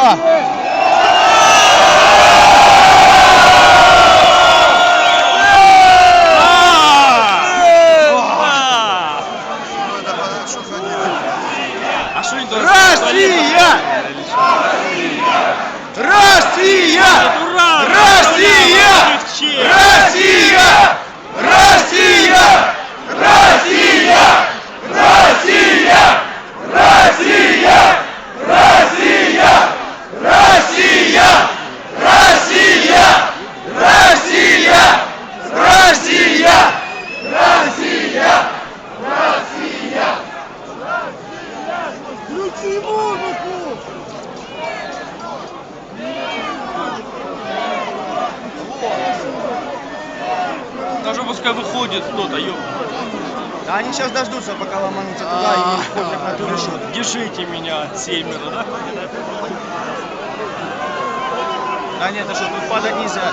Слава! Россия! Включи музыку! Даже пускай выходит кто-то, ёп. Да они сейчас дождутся, пока ломанутся туда и пофиг на ту решетку. Держите меня от Сеймера, да? Да нет, а что, тут падать нельзя.